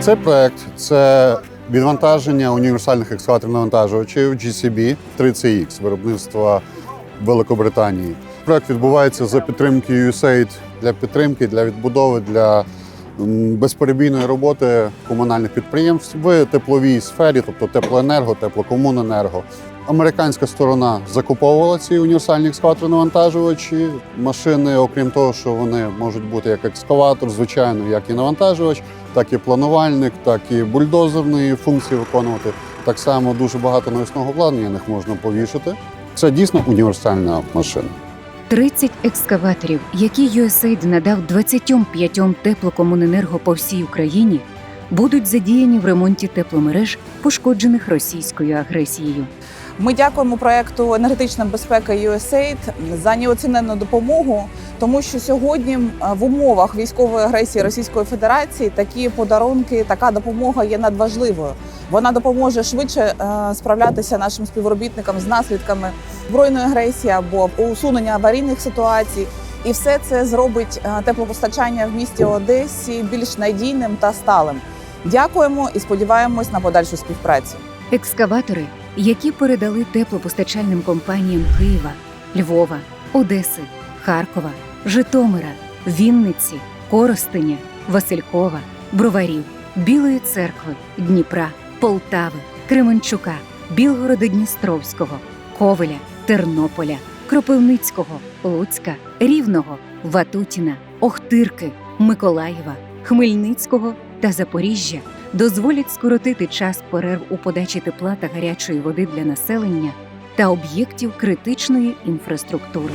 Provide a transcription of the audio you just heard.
Цей проект це відвантаження універсальних екскаваторів навантажувачів GCB 30X виробництва Великобританії. Проект відбувається за підтримки USAID для підтримки, для відбудови, для безперебійної роботи комунальних підприємств в тепловій сфері, тобто теплоенерго, теплокомуненерго. Американська сторона закуповувала ці універсальні екскаватори навантажувачі. Машини, окрім того, що вони можуть бути як екскаватор, звичайно, як і навантажувач, так і планувальник, так і бульдозерні функції виконувати. Так само дуже багато навісного обладнання на них можна повішати. Це дійсно універсальна машина. 30 екскаваторів, які USAID надав 25 теплокомуненерго по всій Україні, будуть задіяні в ремонті тепломереж, пошкоджених російською агресією. Ми дякуємо проекту енергетична безпека USAID за неоцінену допомогу, тому що сьогодні в умовах військової агресії Російської Федерації такі подарунки, така допомога є надважливою. Вона допоможе швидше е, справлятися нашим співробітникам з наслідками збройної агресії або усунення аварійних ситуацій. І все це зробить е, теплопостачання в місті Одесі більш надійним та сталим. Дякуємо і сподіваємось на подальшу співпрацю. Екскаватори, які передали теплопостачальним компаніям Києва, Львова, Одеси, Харкова, Житомира, Вінниці, Коростеня, Василькова, Броварів, Білої церкви, Дніпра, Полтави, Кременчука, Білгорода-Дністровського, Ковеля, Тернополя, Кропивницького, Луцька, Рівного, Ватутіна, Охтирки, Миколаєва, Хмельницького та Запоріжжя дозволять скоротити час перерв у подачі тепла та гарячої води для населення та об'єктів критичної інфраструктури.